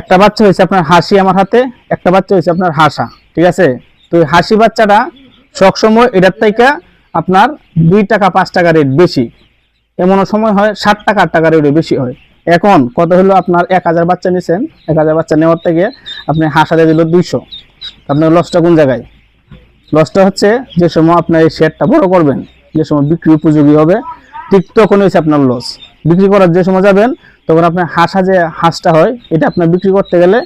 একটা বাচ্চা হয়েছে আপনার হাসি আমার হাতে, একটা বাচ্চা হয়েছে আপনার হাসা, ঠিক আছে? তো হাসি বাচ্চাটা সবসময় এটার থেকে আপনার দুই টাকা, পাঁচ টাকা রেট বেশি। এমনও সময় হয়, ষাট টাকা, আট টাকা রেটে বেশি হয়। এখন কত হলো আপনার এক হাজার বাচ্চা নিছেন, এক হাজার বাচ্চা নেওয়ার থেকে আপনি হাসা দিয়ে দিল দুইশো। আপনার লসটা কোন জায়গায়? লসটা হচ্ছে যে সময় আপনার এই শেয়ারটা বড় করবেন, যে সময় বিক্রি উপযোগী হবে, ঠিক তখন হয়েছে আপনার লস বিক্রি করার যে সময় যাবেন তখন আপনার হাঁসা যে হাঁসটা হয়, এটা আপনার বিক্রি করতে গেলে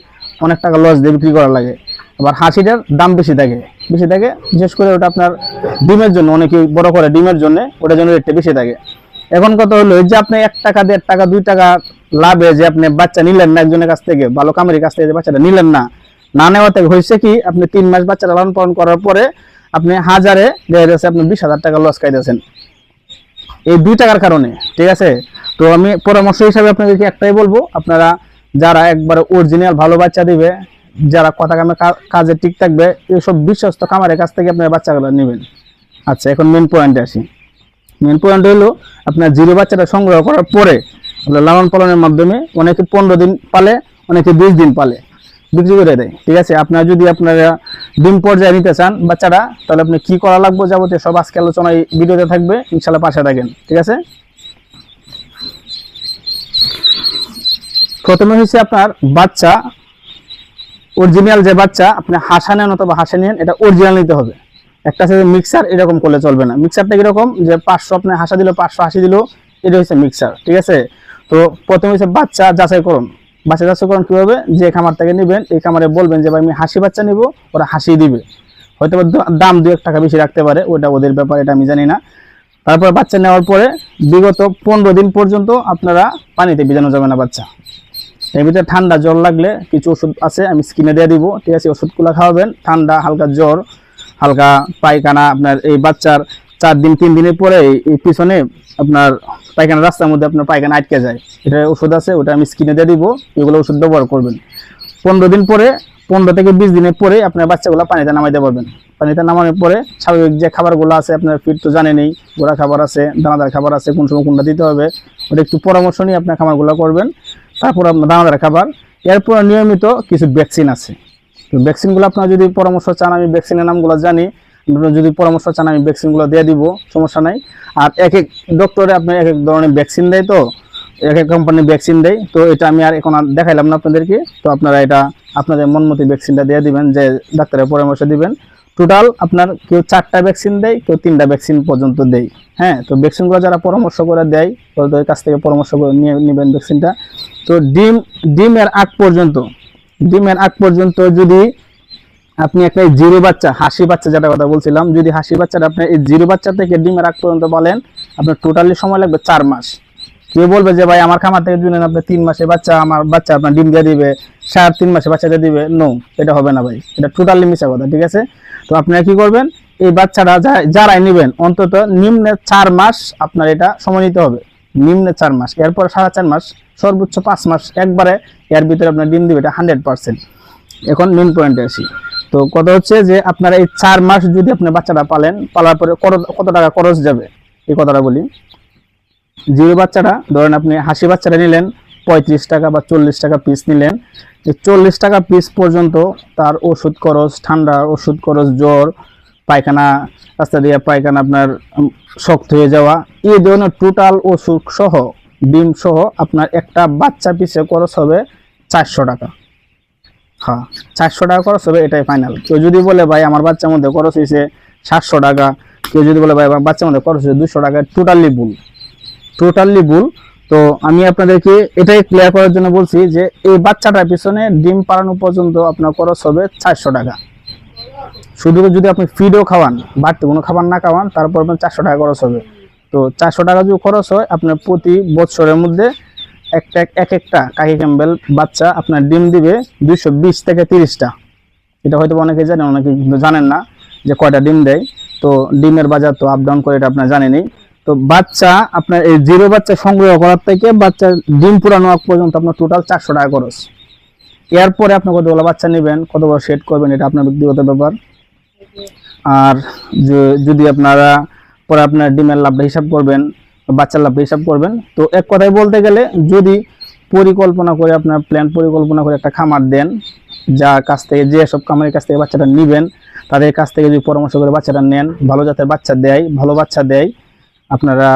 অনেক টাকা লস দিয়ে বিক্রি করা লাগে। আবার হাসিটার দাম বেশি থাকে। বেশি থাকে, বিশেষ করে ওটা আপনার ডিমের জন্য, অনেকেই বড় করে ডিমের জন্য ওটার জন্য রেটটা বেশি থাকে। এখন কত হলো যে আপনি এক টাকা, দেড় টাকা, দুই টাকা লাভে যে আপনি বাচ্চা নিলেন না একজনের কাছ থেকে ভালো কামারির কাছ থেকে বাচ্চাটা নিলেন না না নেওয়া থেকে হয়েছে কি, আপনি তিন মাস বাচ্চাটা লালন পালন করার পরে আপনি হাজারে, দেখা যাচ্ছে আপনি বিশ হাজার টাকা লস খাইতেছেন। এই দুই টাকার কারণে, ঠিক আছে? তো আমি পরামর্শ হিসাবে আপনাদেরকে একটাই বলব, আপনারা যারা একবার অরিজিনাল ভালো বাচ্চা দিবে, যারা কথা কামে কাজে ঠিক থাকবে এইসব বিশ্বস্ত খামারের কাছ থেকে আপনার বাচ্চাগুলো নেবেন। আচ্ছা এখন মেন পয়েন্টে আসি। মেন পয়েন্ট হলো, আপনার জিরো বাচ্চাটা সংগ্রহ করার পরে লালন পালনের মাধ্যমে অনেকে পনেরো দিন পালে, অনেকে বিশ দিন পালে। বিক্রি করে দেয়, ঠিক আছে? আপনার যদি আপনারা ডিম পর্যায়ে নিতে চান বাচ্চাটা, তাহলে আপনি কি করা লাগবে যাবতীয় সব আজকে আলোচনায় ভিডিওতে থাকবে ইনশাল্লাহ পাশে থাকেন, ঠিক আছে? প্রথমে হচ্ছে আপনার বাচ্চা অরিজিনাল যে বাচ্চা, আপনি হাসা নেন অথবা হাসা নেন, এটা অরিজিনাল নিতে হবে। একটা আছে মিক্সার এরকম করলে চলবে না। মিক্সারটা কীরকম? যে পাঁচশো আপনি হাসা দিল, পাঁচশো আশি দিল, এটা হচ্ছে মিক্সার ঠিক আছে? তো প্রথমে হচ্ছে বাচ্চা যাচাই করুন। বাচ্চা যাচাই করুন কীভাবে? যে খামার থেকে নেবেন, এই খামারে বলবেন যে, ভাই, আমি হাসি বাচ্চা নিব, ওরা হাসি দিবে। হয়তো দাম দু এক টাকা বেশি রাখতে পারে, ওটা ওদের ব্যাপার, এটা আমি জানি না। তারপর বাচ্চা নেওয়ার পরে বিগত পনেরো দিন পর্যন্ত আপনারা পানিতে ভিজানো যাবে না বাচ্চা। এর ভিতরে ঠান্ডা জ্বর লাগলে কিছু ওষুধ আছে, আমি স্কিনে দিয়ে দিব। ঠিক আছে, ওষুধগুলো খাওয়াবেন। ঠান্ডা, হালকা জ্বর, হালকা পায়খানা, আপনার এই বাচ্চার চার দিন, তিন দিনের পরে এই- পিছনে আপনার পায়খানা রাস্তার মধ্যে আপনার পায়খানা আটকে যায়। এটা ওষুধ আছে, ওটা আমি স্কিনে দিয়ে দিব। এগুলো ওষুধ ব্যবহার করবেন। পনেরো দিন পরে, পনেরো থেকে বিশ দিনের পরে আপনার বাচ্চাগুলো পানিতে নামাইতে পারবেন। পানিতে নামানোর পরে স্বাভাবিক যে খাবারগুলো আছে, আপনার ফিট তো জানেনই, গোড়া খাবার আছে, দানাদার খাবার আছে, কোন সময় কোনটা দিতে হবে। ওটা একটু পরামর্শ নিয়ে আপনার খাবারগুলো করবেন। তারপর আপনার দানাদার খাবার। এরপর নিয়মিত কিছু ভ্যাকসিন আছে। তো ভ্যাকসিনগুলো আপনার যদি পরামর্শ চান, আমি ভ্যাকসিনের নামগুলো জানি। আপনারা যদি পরামর্শ চান, আমি ভ্যাকসিনগুলো দিয়ে দিব, সমস্যা নাই। আর এক এক ডক্টরে আপনার এক এক ধরনের ভ্যাকসিন দেয় তো, এক এক কোম্পানির ভ্যাকসিন দেয়। তো এটা আমি আর এখন আর দেখাইলাম না আপনাদেরকে। তো আপনারা এটা আপনাদের মনমতি ভ্যাকসিনটা দিয়ে দিবেন, যে ডাক্তারের পরামর্শ দিবেন। টোটাল আপনার কেউ চারটা ভ্যাকসিন দেয়, কেউ তিনটা ভ্যাকসিন পর্যন্ত দেয়। হ্যাঁ তো ভ্যাকসিনগুলো যারা পরামর্শ করে দেয় ওদের কাছ থেকে পরামর্শ করে নিয়ে নেবেন ভ্যাকসিনটা তো ডিম, ডিমের আগ পর্যন্ত, ডিমের আগ পর্যন্ত যদি আপনি একটা জিরো বাচ্চা, হাসি বাচ্চা যেটা কথা বলছিলাম, যদি হাসি বাচ্চাটা আপনি এই জিরো বাচ্চা থেকে ডিমের আগ পর্যন্ত বলেন, আপনার টোটালি সময় লাগবে চার মাস। কেউ বলবে যে, ভাই, আমার খামার থেকে জুনেন আপনি তিন মাসে বাচ্চা, আমার বাচ্চা আপনার ডিম দিয়ে দিবে সাড়ে তিন মাসে বাচ্চা দিয়ে দিবে। নো এটা হবে না ভাই। এটা টোটালি মিশা কথা, ঠিক আছে? তো আপনারা কি করবেন? এই বাচ্চাটা যারাই নেবেন, অন্তত নিম্নে চার মাস আপনার এটা সময় নিতে হবে। নিম্নে চার মাস, এরপর সাড়ে চার মাস, সর্বোচ্চ পাঁচ মাস, একবারে এর ভিতরে আপনার ডিম দিবে, এটা হান্ড্রেড পার্সেন্ট এখন মেন পয়েন্টে আসি। তো কথা হচ্ছে যে, আপনারা এই চার মাস যদি আপনি বাচ্চাটা পালেন, পালার পরে কত টাকা খরচ যাবে? এই কথাটা বলি। জিরো বাচ্চাটা, ধরেন আপনি হাসি বাচ্চাটা নিলেন, পঁয়ত্রিশ টাকা বা চল্লিশ টাকা পিস নিলেন। এই চল্লিশ টাকা পিস পর্যন্ত তার ওষুধ খরচ, ঠান্ডা ওষুধ খরচ, জ্বর, পায়খানা, রাস্তা দিয়ে পায়খানা আপনার শক্ত হয়ে যাওয়া এই ধরনের টোটাল ওষুধ সহ, ডিম সহ আপনার একটা বাচ্চা পিছে খরচ হবে চারশো টাকা। হ্যাঁ চারশো টাকা খরচ হবে, এটাই ফাইনাল কেউ যদি বলে, ভাই, আমার বাচ্চার মধ্যে খরচ হয়েছে সাতশো টাকা। কেউ যদি বলে, ভাই, আমার বাচ্চার মধ্যে খরচ হয়েছে দুশো টাকা টোটালি ভুল। টোটালি ভুল। তো আমি আপনাদেরকে এটাই ক্লিয়ার করার জন্য বলছি যে এই বাচ্চাটার পিছনে ডিম পাড়ানো পর্যন্ত আপনার খরচ হবে চারশো টাকা। শুধু যদি আপনি ফিডও খাওয়ান, বাড়তি কোনো খাবার না খাওয়ান, তারপর আপনার চারশো টাকা খরচ হবে। তো চারশো টাকা যদি খরচ হয়, আপনার প্রতি বছরের মধ্যে একটা এক একটা কাকি ক্যাম্বেল বাচ্চা আপনার ডিম দিবে দুইশো বিশ থেকে তিরিশটা। এটা হয়তো অনেকে জানেন অনেকে কিন্তু জানেন না যে কয়টা ডিম দেয়। তো ডিমের বাজার তো আপ ডাউন করে এটা আপনার জানেনই। তো বাচ্চা আপনার এই জিরো বাচ্চা সংগ্রহ করার থেকে বাচ্চা ডিম পুরানো পর্যন্ত আপনার টোটাল চারশো টাকা খরচ। এরপরে আপনি কতগুলো বাচ্চা নেবেন কতগুলো সেট করবেন, এটা আপনার ব্যক্তিগত ব্যাপার। আর যদি আপনারা পরে আপনার ডিমের লাভটা হিসাব করবেন, বাচ্চার লাভটা হিসাব করবেন, তো এক কথায় বলতে গেলে যদি পরিকল্পনা করে আপনার প্ল্যান পরিকল্পনা করে একটা খামার দেন যার কাছ থেকে যে সব খামারের কাছ থেকে বাচ্চাটা নেবেন, তাদের কাছ থেকে যদি পরামর্শ করে বাচ্চাটা নেন, ভালো জাতের বাচ্চা দেয়, ভালো বাচ্চা দেয় আপনারা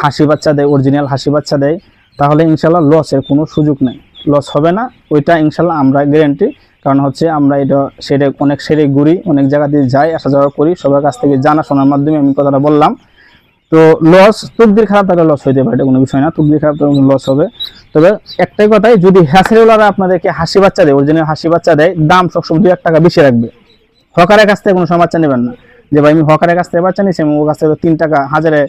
হাসি বাচ্চা দেয় অরিজিনাল হাসি বাচ্চা দেয়, তাহলে ইনশাল্লাহ লসের কোনো সুযোগ নেই। লস হবে না, ওইটা ইনশাল্লাহ আমরা গ্যারেন্টি কারণ হচ্ছে আমরা এটা সেরে অনেক সেরে ঘুরি, অনেক জায়গা দিয়ে যাই, আসা যাওয়া করি, সবার কাছ থেকে জানা শোনার মাধ্যমে আমি কথাটা বললাম। তো লস তকদির খারাপ থাকলে লস হইতে পারে কোনো বিষয় না, তকদির খারাপ থাকলে লস হবে। তবে একটাই কথাই, যদি হ্যাসেরিওয়ালারা আপনাদেরকে হাসি বাচ্চা দেয় অরিজিনাল হাসি বাচ্চা দেয়, দাম সবসময় দুই এক টাকা বেশি রাখবে। হকারের কাছ থেকে কোনো সময় বাচ্চা নেবেন না। যে ভাই আমি হকারের কাছ থেকে বাচ্চা নিয়েছি আমি ওর কাছ থেকে তিন টাকা, হাজারে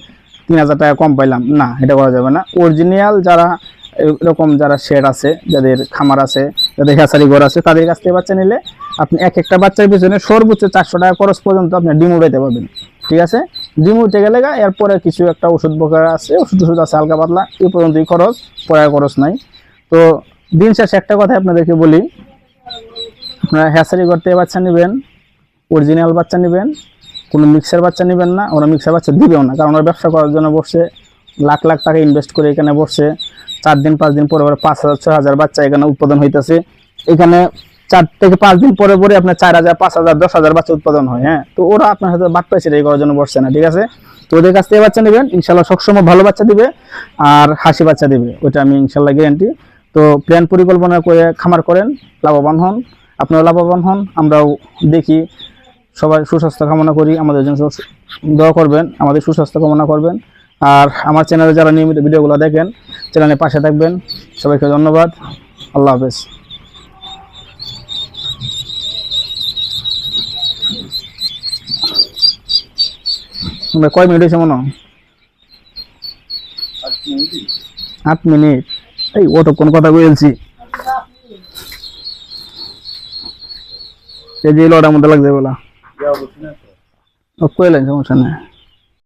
তিন হাজার টাকা কম পাইলাম। না, এটা করা যাবে না। অরিজিনাল যারা, এরকম যারা শেড আছে, যাদের খামার আছে, যাদের হ্যাসারি ঘর আছে, তাদের কাছ থেকে বাচ্চা নিলে আপনি এক একটা বাচ্চার পিছনে সর্বোচ্চ চারশো টাকা খরচ পর্যন্ত আপনি ডিম উঠাইতে পারবেন। ঠিক আছে? ডিম উঠে গেলে এরপরে কিছু একটা ওষুধ বকার আছে, ওষুধ ওষুধ আছে, হালকা পাতলা এই পর্যন্তই খরচ পড়ার খরচ নাই। তো দিন শেষে একটা কথা আপনাদেরকে বলি, আপনারা হ্যাসারি ঘর থেকে বাচ্চা নেবেন অরিজিনাল বাচ্চা নেবেন কোনো মিক্সার বাচ্চা নেবেন না, ওরা মিক্সার বাচ্চা দিবেও না, কারণ ওরা ব্যবসা করার জন্য বসছে লাখ লাখ টাকা ইনভেস্ট করে এখানে বসছে চার দিন, পাঁচ দিন পরে পরে পাঁচ হাজার, ছয় হাজার বাচ্চা এখানে উৎপাদন হইতেছে। এখানে চার থেকে পাঁচ দিন পরে পরে আপনার চার হাজার, পাঁচ হাজার, দশ হাজার বাচ্চা উৎপাদন হয় হ্যাঁ? তো ওরা আপনার সাথে বাদ পাইছে এই করার জন্য বসছে না, ঠিক আছে? তো ওদের কাছ থেকে বাচ্চা নেবেন ইনশাল্লাহ সবসময় ভালো বাচ্চা দিবে আর হাসি বাচ্চা দিবে ওটা আমি ইনশাল্লাহ গ্যারান্টি তো প্ল্যান পরিকল্পনা করে খামার করেন, লাভবান হন। আপনারাও লাভবান হন, আমরাও দেখি সবাই সুস্বাস্থ্য কামনা করি, আমাদের জন্য দোয়া করবেন, আমাদের সুস্বাস্থ্য কামনা করবেন। আর আমার চ্যানেলে যারা নিয়মিত ভিডিওগুলো দেখেন চ্যানেলের পাশে থাকবেন। সবাইকে ধন্যবাদ। আল্লাহ হাফেজ। কয় মিনিট হয়েছে মনে? আট মিনিট। এই ও তো কোন কথা বলছি? এই যে লড়ার মধ্যে লাগছে বলা ও কইলেন সমস্যা নেই